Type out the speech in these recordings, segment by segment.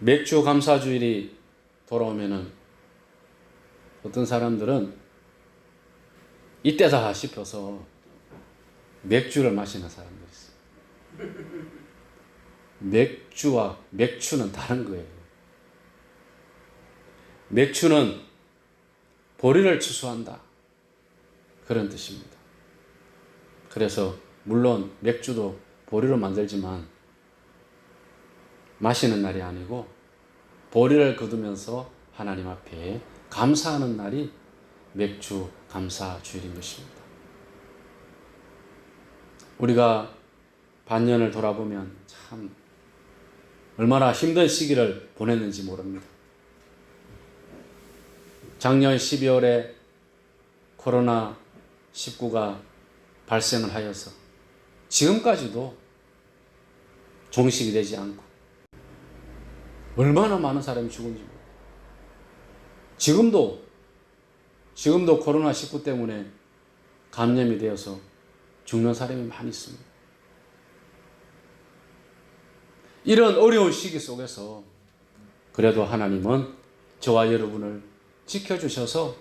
맥주 감사주일이 돌아오면은 어떤 사람들은 이때다 싶어서 맥주를 마시는 사람들이 있어요. 맥주와 맥주는 다른 거예요. 맥주는 보리를 추수한다. 그런 뜻입니다. 그래서 물론 맥주도 보리로 만들지만 마시는 날이 아니고 보리를 거두면서 하나님 앞에 감사하는 날이 맥주 감사 주일인 것입니다. 우리가 반년을 돌아보면 참 얼마나 힘든 시기를 보냈는지 모릅니다. 작년 12월에 코로나 19가 발생을 하여서 지금까지도 종식이 되지 않고 얼마나 많은 사람이 죽은지 모릅니다. 지금도 지금도 코로나 19 때문에 감염이 되어서 죽는 사람이 많이 있습니다. 이런 어려운 시기 속에서 그래도 하나님은 저와 여러분을 지켜주셔서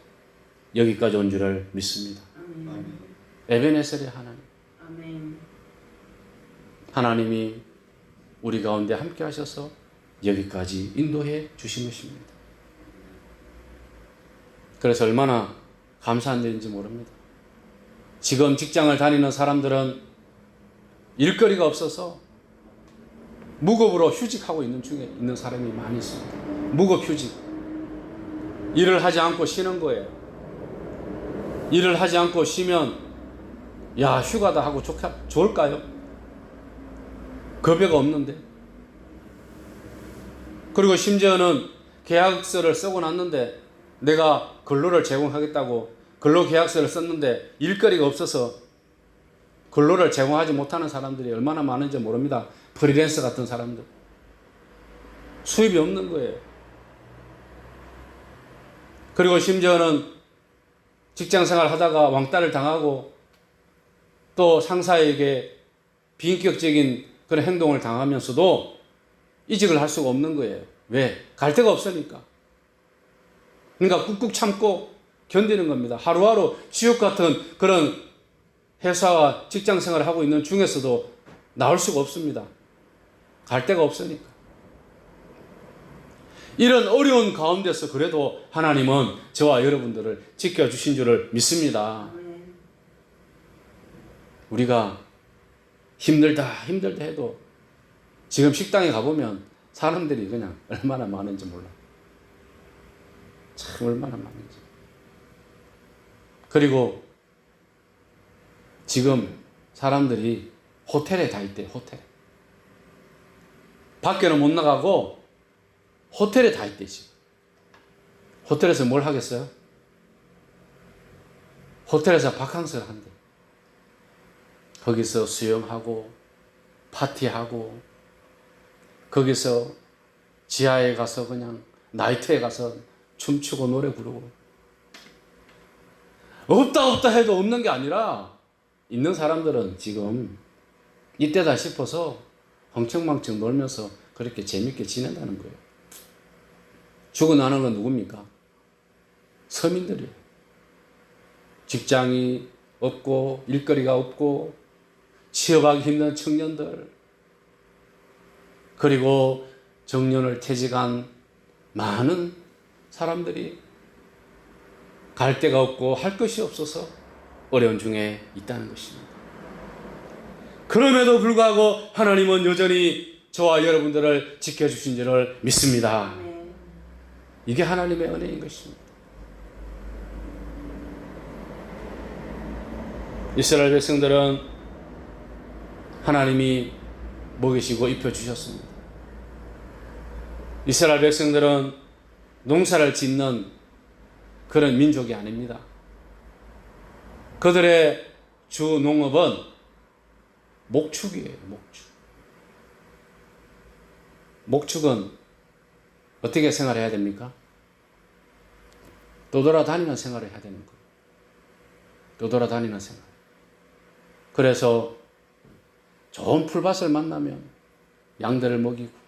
여기까지 온 줄을 믿습니다. 에베네셀의 하나님. 아멘. 하나님이 우리 가운데 함께 하셔서 여기까지 인도해 주신 것입니다. 그래서 얼마나 감사한 일인지 모릅니다. 지금 직장을 다니는 사람들은 일거리가 없어서 무급으로 휴직하고 있는 중에 있는 사람이 많이 있습니다. 무급 휴직. 일을 하지 않고 쉬는 거예요. 일을 하지 않고 쉬면 야 휴가다 하고 좋까, 좋을까요? 급여가 없는데. 그리고 심지어는 계약서를 쓰고 났는데 내가 근로를 제공하겠다고 근로계약서를 썼는데 일거리가 없어서 근로를 제공하지 못하는 사람들이 얼마나 많은지 모릅니다. 프리랜서 같은 사람들. 수입이 없는 거예요. 그리고 심지어는 직장 생활 하다가 왕따를 당하고 또 상사에게 비인격적인 그런 행동을 당하면서도 이직을 할 수가 없는 거예요. 왜? 갈 데가 없으니까. 그러니까 꾹꾹 참고 견디는 겁니다. 하루하루 지옥 같은 그런 회사와 직장 생활을 하고 있는 중에서도 나올 수가 없습니다. 갈 데가 없으니까. 이런 어려운 가운데서 그래도 하나님은 저와 여러분들을 지켜주신 줄을 믿습니다. 우리가 힘들다 힘들다 해도 지금 식당에 가보면 사람들이 그냥 얼마나 많은지 몰라. 참 얼마나 많은지. 그리고 지금 사람들이 호텔에 다 있대 호텔. 밖에는 못 나가고 호텔에 다 있대 지금. 호텔에서 뭘 하겠어요? 호텔에서 바캉스를 한대. 거기서 수영하고 파티하고 거기서 지하에 가서 그냥 나이트에 가서 춤추고 노래 부르고 없다 없다 해도 없는 게 아니라 있는 사람들은 지금 이때다 싶어서 엉청망청 놀면서 그렇게 재밌게 지낸다는 거예요. 죽어나는 건 누굽니까? 서민들이에요. 직장이 없고 일거리가 없고 취업하기 힘든 청년들 그리고 정년을 퇴직한 많은 사람들이 갈 데가 없고 할 것이 없어서 어려운 중에 있다는 것입니다. 그럼에도 불구하고 하나님은 여전히 저와 여러분들을 지켜주신 줄을 믿습니다. 아멘. 이게 하나님의 은혜인 것입니다. 이스라엘 백성들은 하나님이 먹이시고 입혀주셨습니다. 이스라엘 백성들은 농사를 짓는 그런 민족이 아닙니다. 그들의 주 농업은 목축이에요, 목축. 목축은 어떻게 생활해야 됩니까? 떠돌아다니는 생활을 해야 되는 거예요. 떠돌아다니는 생활. 그래서 좋은 풀밭을 만나면 양들을 먹이고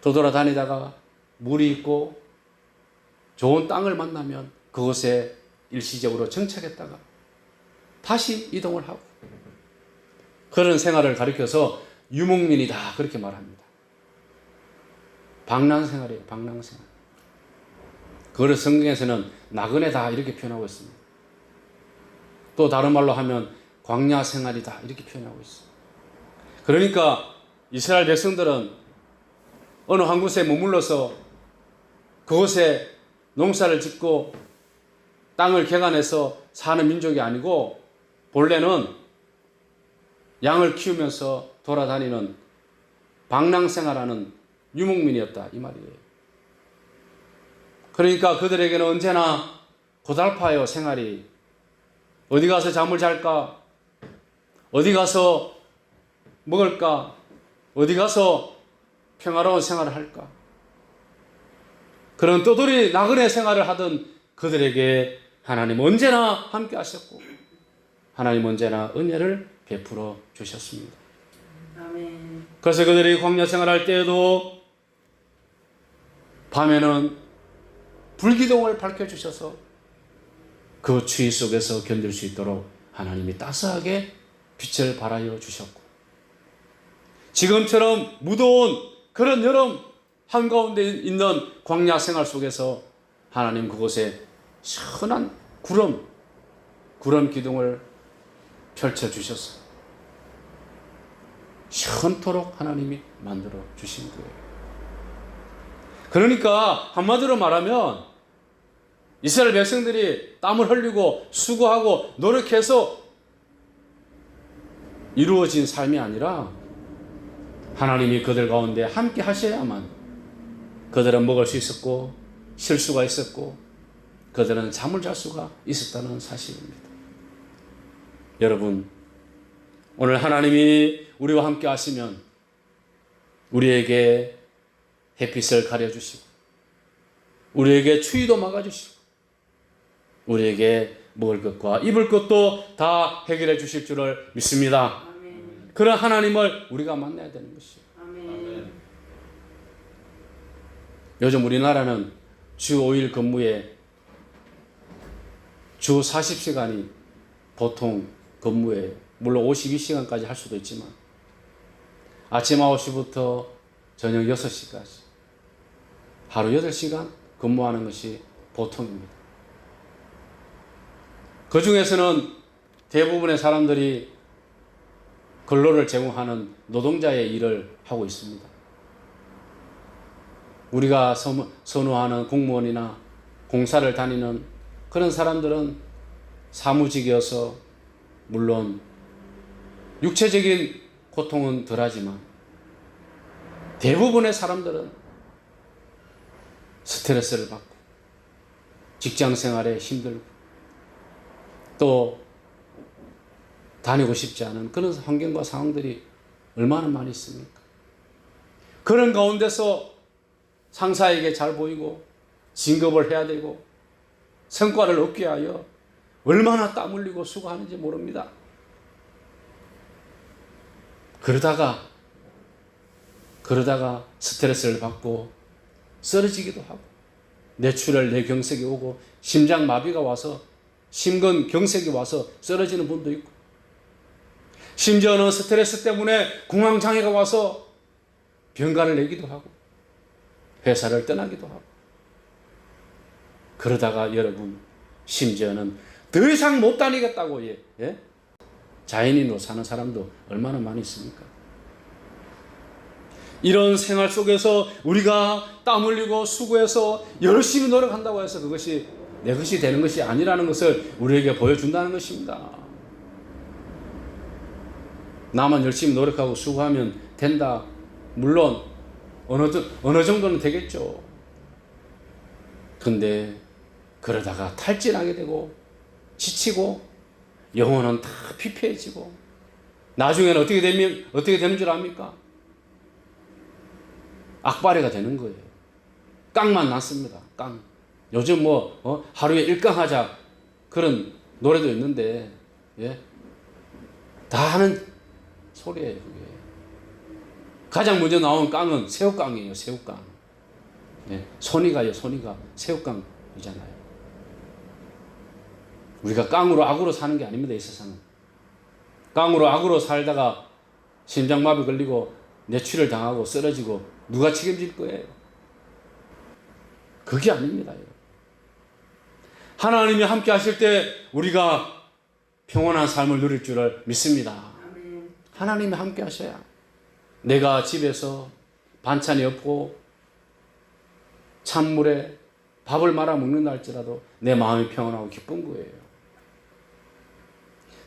도돌아다니다가 물이 있고 좋은 땅을 만나면 그곳에 일시적으로 정착했다가 다시 이동을 하고 그런 생활을 가리켜서 유목민이다 그렇게 말합니다. 방랑 생활이에요. 방랑 생활. 그걸 성경에서는 나그네다 이렇게 표현하고 있습니다. 또 다른 말로 하면 광야 생활이다 이렇게 표현하고 있어요. 그러니까 이스라엘 백성들은 어느 한 곳에 머물러서 그곳에 농사를 짓고 땅을 개간해서 사는 민족이 아니고 본래는 양을 키우면서 돌아다니는 방랑 생활하는 유목민이었다 이 말이에요. 그러니까 그들에게는 언제나 고달파요 생활이. 어디 가서 잠을 잘까? 어디 가서 먹을까? 어디 가서 평화로운 생활을 할까 그런 떠돌이 나그네 생활을 하던 그들에게 하나님 언제나 함께 하셨고 하나님 언제나 은혜를 베풀어 주셨습니다. 아멘. 그래서 그들이 광야 생활할 때에도 밤에는 불기둥을 밝혀 주셔서 그 추위 속에서 견딜 수 있도록 하나님이 따스하게 빛을 발하여 주셨고 지금처럼 무더운 그런 여름 한가운데 있는 광야 생활 속에서 하나님 그곳에 시원한 구름 구름 기둥을 펼쳐 주셨어요. 시원토록 하나님이 만들어 주신 거예요. 그러니까 한마디로 말하면 이스라엘 백성들이 땀을 흘리고 수고하고 노력해서 이루어진 삶이 아니라 하나님이 그들 가운데 함께 하셔야만 그들은 먹을 수 있었고 쉴 수가 있었고 그들은 잠을 잘 수가 있었다는 사실입니다. 여러분 오늘 하나님이 우리와 함께 하시면 우리에게 햇빛을 가려주시고 우리에게 추위도 막아주시고 우리에게 먹을 것과 입을 것도 다 해결해 주실 줄을 믿습니다. 그런 하나님을 우리가 만나야 되는 것이요. 아멘. 요즘 우리나라는 주 5일 근무에 주 40시간이 보통 근무에 물론 52시간까지 할 수도 있지만 아침 9시부터 저녁 6시까지 하루 8시간 근무하는 것이 보통입니다. 그 중에서는 대부분의 사람들이 근로를 제공하는 노동자의 일을 하고 있습니다. 우리가 선호- 선호하는 공무원이나 공사를 다니는 그런 사람들은 사무직이어서 물론 육체적인 고통은 덜하지만 대부분의 사람들은 스트레스를 받고 직장 생활에 힘들고 또 다니고 싶지 않은 그런 환경과 상황들이 얼마나 많이 있습니까? 그런 가운데서 상사에게 잘 보이고 진급을 해야 되고 성과를 얻게 하여 얼마나 땀 흘리고 수고하는지 모릅니다. 그러다가 그러다가 스트레스를 받고 쓰러지기도 하고 뇌출혈 뇌경색이 오고 심장 마비가 와서 심근 경색이 와서 쓰러지는 분도 있고 심지어는 스트레스 때문에 공황 장애가 와서 병가를 내기도 하고 회사를 떠나기도 하고 그러다가 여러분 심지어는 더 이상 못 다니겠다고 예? 예? 자연인으로 사는 사람도 얼마나 많이 있습니까? 이런 생활 속에서 우리가 땀 흘리고 수고해서 열심히 노력한다고 해서 그것이 내 것이 되는 것이 아니라는 것을 우리에게 보여준다는 것입니다. 나만 열심히 노력하고 수고하면 된다. 물론 어느, 정- 어느 정도는 되겠죠. 근데 그러다가 탈진하게 되고 지치고 영혼은 다 피폐해지고 나중에는 어떻게 되면 어떻게 되는 줄 압니까? 악바리가 되는 거예요. 깡만 났습니다. 깡. 요즘 뭐 어? 하루에 일깡하자 그런 노래도 있는데 예? 다 하는 소리예요. 그게. 가장 먼저 나온 깡은 새우깡이에요. 새우깡. 네, 손이가요. 손이가 새우깡이잖아요. 우리가 깡으로 악으로 사는 게 아닙니다. 이 세상은. 깡으로 악으로 살다가 심장마비 걸리고 뇌출을 당하고 쓰러지고 누가 책임질 거예요? 그게 아닙니다. 하나님이 함께 하실 때 우리가 평온한 삶을 누릴 줄을 믿습니다. 하나님이 함께 하셔야 내가 집에서 반찬이 없고 찬물에 밥을 말아 먹는다 할지라도 내 마음이 평안하고 기쁜 거예요.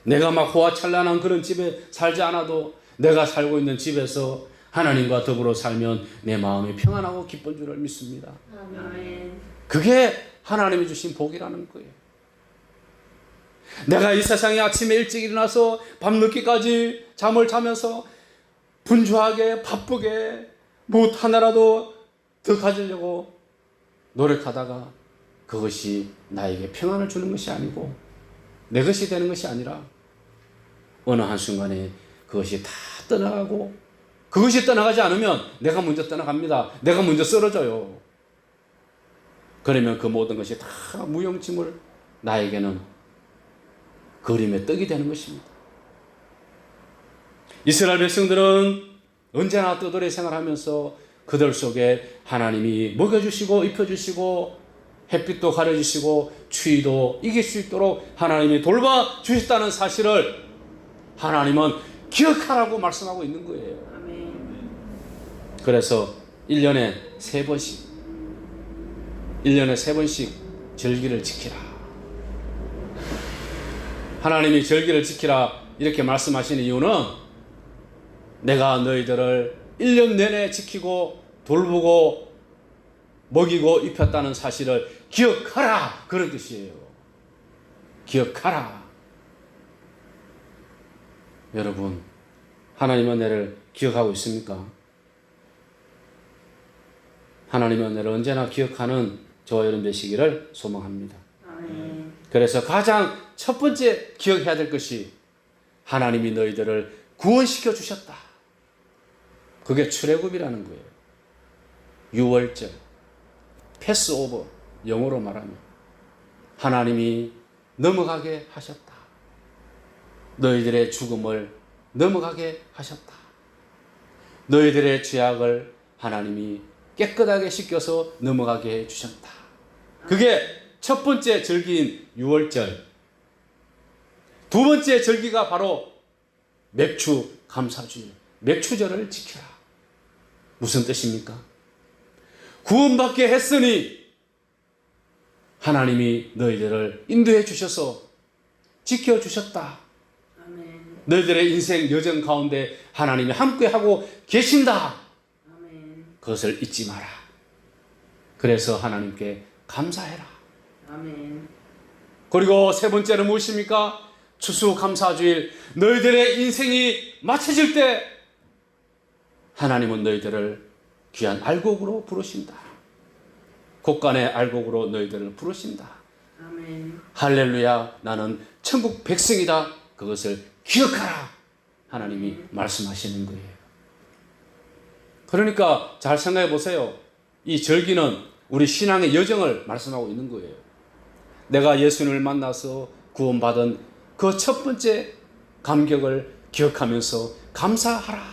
내가 막 호화찬란한 그런 집에 살지 않아도 내가 살고 있는 집에서 하나님과 더불어 살면 내 마음이 평안하고 기쁜 줄을 믿습니다. 아멘. 그게 하나님이 주신 복이라는 거예요. 내가 이 세상에 아침에 일찍 일어나서 밤늦게까지 잠을 자면서 분주하게 바쁘게 무엇 하나라도 더 가지려고 노력하다가 그것이 나에게 평안을 주는 것이 아니고 내 것이 되는 것이 아니라 어느 한순간에 그것이 다 떠나가고 그것이 떠나가지 않으면 내가 먼저 떠나갑니다. 내가 먼저 쓰러져요. 그러면 그 모든 것이 다 무용지물 나에게는 그림의 떡이 되는 것입니다. 이스라엘 백성들은 언제나 떠돌이 생활하면서 그들 속에 하나님이 먹여주시고 입혀주시고 햇빛도 가려주시고 추위도 이길 수 있도록 하나님이 돌봐 주셨다는 사실을 하나님은 기억하라고 말씀하고 있는 거예요. 그래서 1년에 세 번씩 1년에 세 번씩 절기를 지키라. 하나님이 절기를 지키라 이렇게 말씀하시는 이유는 내가 너희들을 1년 내내 지키고 돌보고 먹이고 입혔다는 사실을 기억하라 그런 뜻이에요. 기억하라. 여러분 하나님은 나를 기억하고 있습니까? 하나님의 은혜를 언제나 기억하는 저와 여러분 되시기를 소망합니다. 그래서 가장 첫 번째 기억해야 될 것이 하나님이 너희들을 구원시켜 주셨다. 그게 출애굽이라는 거예요. 유월절, 패스오버 영어로 말하면 하나님이 넘어가게 하셨다. 너희들의 죽음을 넘어가게 하셨다. 너희들의 죄악을 하나님이 깨끗하게 씻겨서 넘어가게 해 주셨다. 그게 첫 번째 절기인 유월절. 두 번째 절기가 바로 맥주 감사주일, 맥주절을 지켜라. 무슨 뜻입니까? 구원받게 했으니 하나님이 너희들을 인도해 주셔서 지켜 주셨다. 너희들의 인생 여정 가운데 하나님이 함께 하고 계신다. 아멘. 그것을 잊지 마라. 그래서 하나님께 감사해라. 아멘. 그리고 세 번째는 무엇입니까? 추수감사주일. 너희들의 인생이 마쳐질 때 하나님은 너희들을 귀한 알곡으로 부르신다. 곳간의 알곡으로 너희들을 부르신다. 아멘. 할렐루야, 나는 천국 백성이다. 그것을 기억하라. 하나님이 말씀하시는 거예요. 그러니까 잘 생각해 보세요. 이 절기는 우리 신앙의 여정을 말씀하고 있는 거예요. 내가 예수님을 만나서 구원받은 그 첫 번째 감격을 기억하면서 감사하라.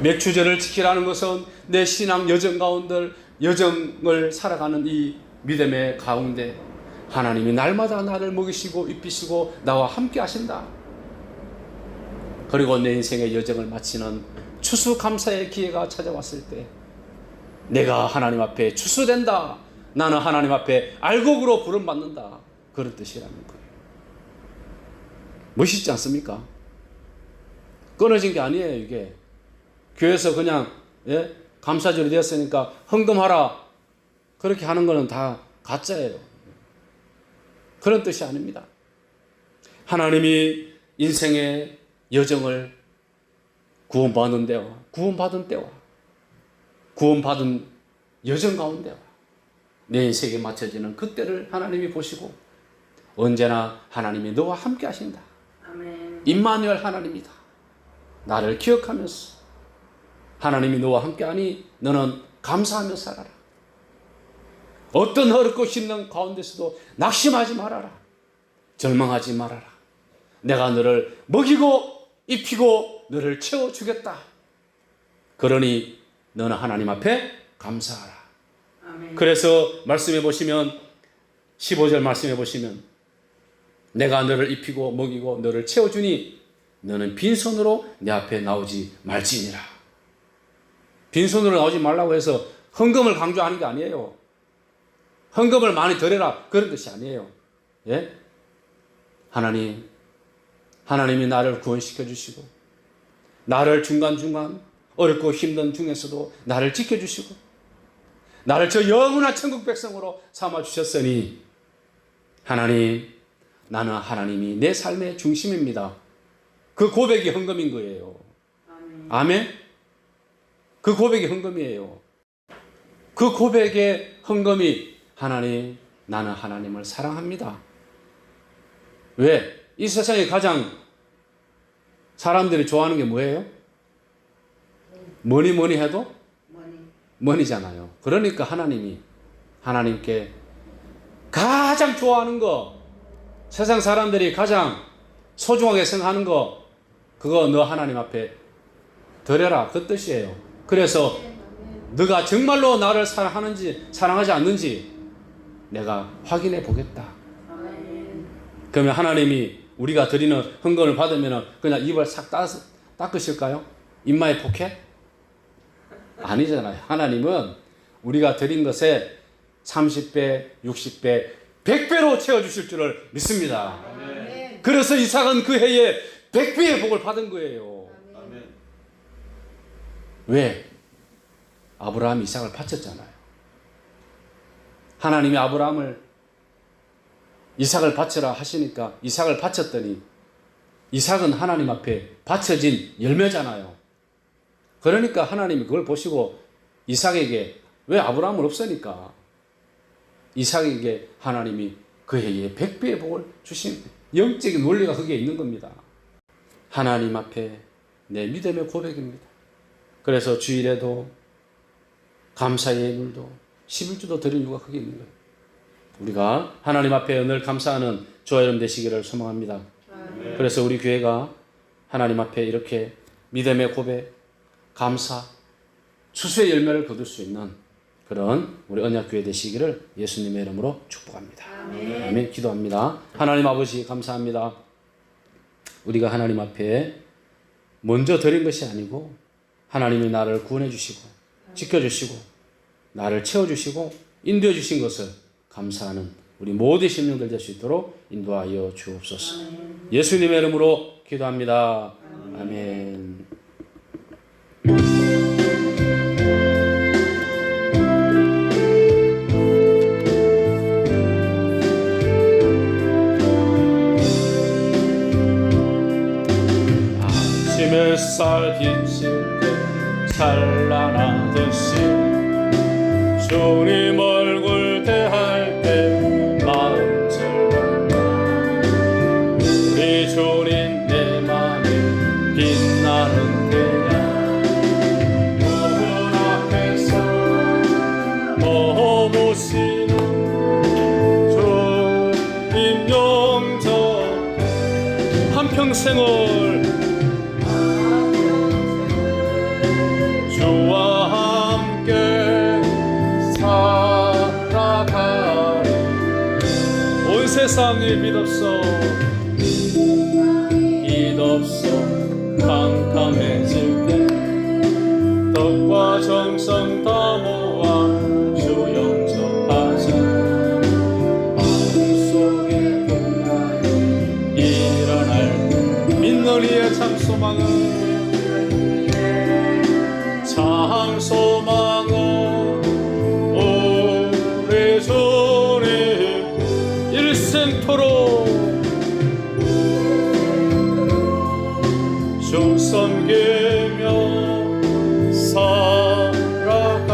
맥주절을 지키라는 것은 내 신앙 여정 가운데 여정을 살아가는 이 믿음의 가운데 하나님이 날마다 나를 먹이시고 입히시고 나와 함께 하신다. 그리고 내 인생의 여정을 마치는 추수 감사의 기회가 찾아왔을 때 내가 하나님 앞에 추수된다. 나는 하나님 앞에 알곡으로 부름 받는다. 그런 뜻이라는 거예요. 멋있지 않습니까? 끊어진 게 아니에요, 이게. 교회에서 그냥 예? 감사절이 되었으니까 헌금하라 그렇게 하는 거는 다 가짜예요. 그런 뜻이 아닙니다. 하나님이 인생의 여정을 구원받은 때와 구원받은 때와 구원받은 여정 가운데와 내 인생에 맞춰지는 그때를 하나님이 보시고 언제나 하나님이 너와 함께 하신다. 임마누엘 하나님이다. 나를 기억하면서 하나님이 너와 함께하니 너는 감사하며 살아라. 어떤 어렵고 힘든 가운데서도 낙심하지 말아라. 절망하지 말아라. 내가 너를 먹이고 입히고 너를 채워주겠다. 그러니 너는 하나님 앞에 감사하라. 아멘. 그래서 말씀해 보시면 15절 말씀해 보시면 내가 너를 입히고 먹이고 너를 채워주니 너는 빈손으로 내 앞에 나오지 말지니라. 빈손으로 나오지 말라고 해서 헌금을 강조하는 게 아니에요. 헌금을 많이 드려라 그런 뜻이 아니에요. 예? 하나님, 하나님이 나를 구원시켜 주시고 나를 중간중간 어렵고 힘든 중에서도 나를 지켜 주시고 나를 저 영원한 천국 백성으로 삼아 주셨으니 하나님 나는 하나님이 내 삶의 중심입니다. 그 고백이 헌금인 거예요. 아멘. 그 고백이 헌금이에요. 그 고백의 헌금이 하나님 나는 하나님을 사랑합니다. 왜? 이 세상에 가장 사람들이 좋아하는 게 뭐예요? 뭐니 뭐니 해도 머니. 머니잖아요. 그러니까 하나님이 하나님께 가장 좋아하는 거, 세상 사람들이 가장 소중하게 생각하는 거, 그거 너 하나님 앞에 드려라. 그 뜻이에요. 그래서 너가 정말로 나를 사랑하는지, 사랑하지 않는지 내가 확인해 보겠다. 그러면 하나님이 우리가 드리는 헌금을 받으면 그냥 입을 싹 닦, 닦으실까요? 입마에 포켓? 아니잖아요. 하나님은 우리가 드린 것에 30배, 60배, 100배로 채워주실 줄을 믿습니다. 그래서 이삭은 그 해에 100배의 복을 받은 거예요. 왜? 아브라함이 이삭을 바쳤잖아요. 하나님이 아브라함을 이삭을 바쳐라 하시니까 이삭을 바쳤더니 이삭은 하나님 앞에 바쳐진 열매잖아요. 그러니까 하나님이 그걸 보시고 이삭에게 왜 아브라함은 없으니까 이삭에게 하나님이 그 해에 백배의 복을 주신 영적인 원리가 거기에 있는 겁니다. 하나님 앞에 내 믿음의 고백입니다. 그래서 주일에도 감사의 예물도 11주도 드린 이유가 거기에 있는 거예요. 우리가 하나님 앞에 늘 감사하는 저와 여러분 되시기를 소망합니다. 그래서 우리 교회가 하나님 앞에 이렇게 믿음의 고백, 감사, 추수의 열매를 거둘 수 있는 그런 우리 언약교회 되시기를 예수님의 이름으로 축복합니다. 아멘. 기도합니다. 하나님 아버지 감사합니다. 우리가 하나님 앞에 먼저 드린 것이 아니고 하나님이 나를 구원해 주시고 지켜 주시고 나를 채워 주시고 인도해 주신 것을 감사하는 우리 모든 심령들 될 수 있도록 인도하여 주옵소서. 예수님의 이름으로 기도합니다. 아멘. 아침 햇살 비칠 때 찬란하듯이 주님 얼 온 세상에 빛없어 섬기며 살아가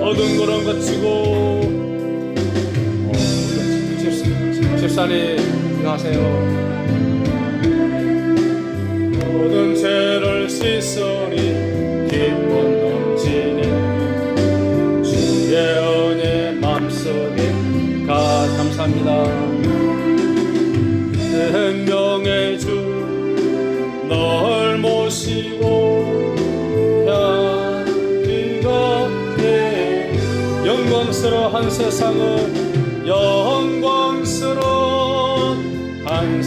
얻은 거랑 가치고. 어, 집사- 집사님 가세요. 모든 죄를 씻으니 세상을 영광스러운 한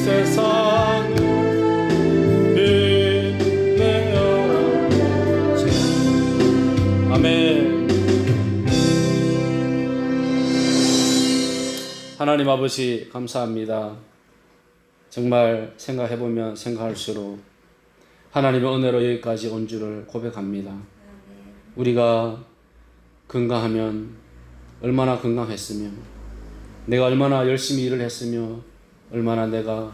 아멘. 하나님 아버지 감사합니다. 정말 생각해보면 생각할수록 하나님의 은혜로 여기까지 온 줄을 고백합니다. 우리가 건강하면 얼마나 건강했으며 내가 얼마나 열심히 일을 했으며 얼마나 내가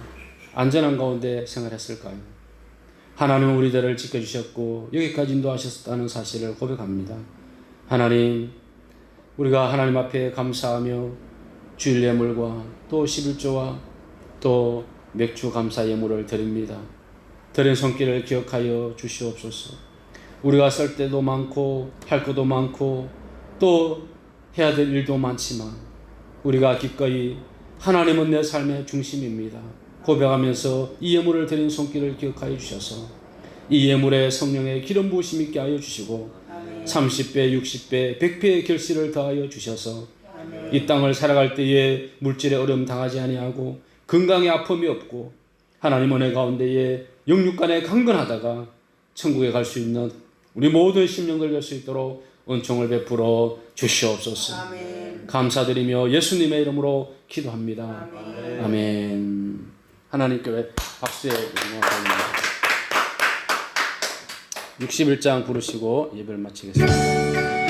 안전한 가운데 생활했을까요? 하나님은 우리들을 지켜주셨고 여기까지 인도하셨다는 사실을 고백합니다. 하나님 우리가 하나님 앞에 감사하며 주일 예물과 또 11조와 또 맥주 감사 예물을 드립니다. 드린 손길을 기억하여 주시옵소서. 우리가 쓸 때도 많고 할 것도 많고 또 해야 될 일도 많지만 우리가 기꺼이 하나님은 내 삶의 중심입니다. 고백하면서 이 예물을 드린 손길을 기억하여 주셔서 이 예물에 성령의 기름 부으심 있게 하여 주시고 30배, 60배, 100배의 결실을 더하여 주셔서 이 땅을 살아갈 때에 물질의 어려움 당하지 아니하고 건강에 아픔이 없고 하나님 은혜 가운데에 영육간에 강건하다가 천국에 갈 수 있는 우리 모든 심령들 될수 있도록 은총을 베풀어 주시옵소서. 아멘. 감사드리며 예수님의 이름으로 기도합니다. 아멘. 하나님 교회 박수에 응원합니다. 61장 부르시고 예배를 마치겠습니다.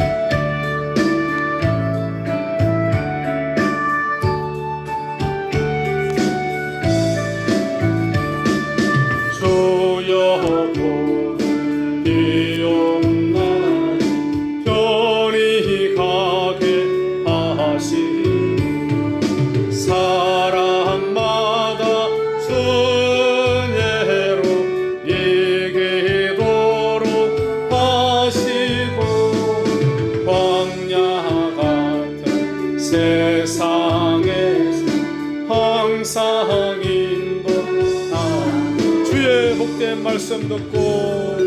말씀 듣고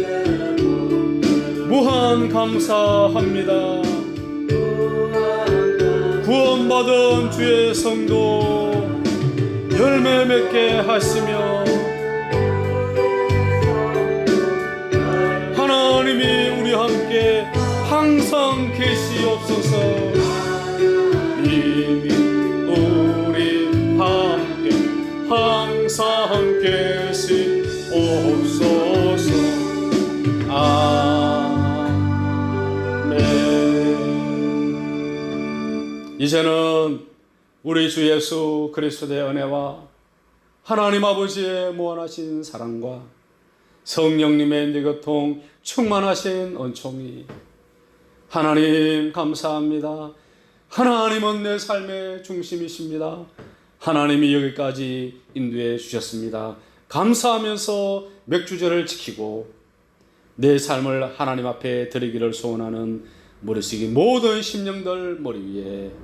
무한 감사합니다. 구원받은 주의 성도 열매 맺게 하시며 하나님이 우리 함께 항상 계시옵소서 이제는 우리 주 예수 그리스도의 은혜와 하나님 아버지의 무한하신 사랑과 성령님의 느교통 충만하신 은총이 하나님 감사합니다. 하나님은 내 삶의 중심이십니다. 하나님이 여기까지 인도해 주셨습니다. 감사하면서 맥주절을 지키고 내 삶을 하나님 앞에 드리기를 소원하는 머리쓰기 모든 심령들 머리 위에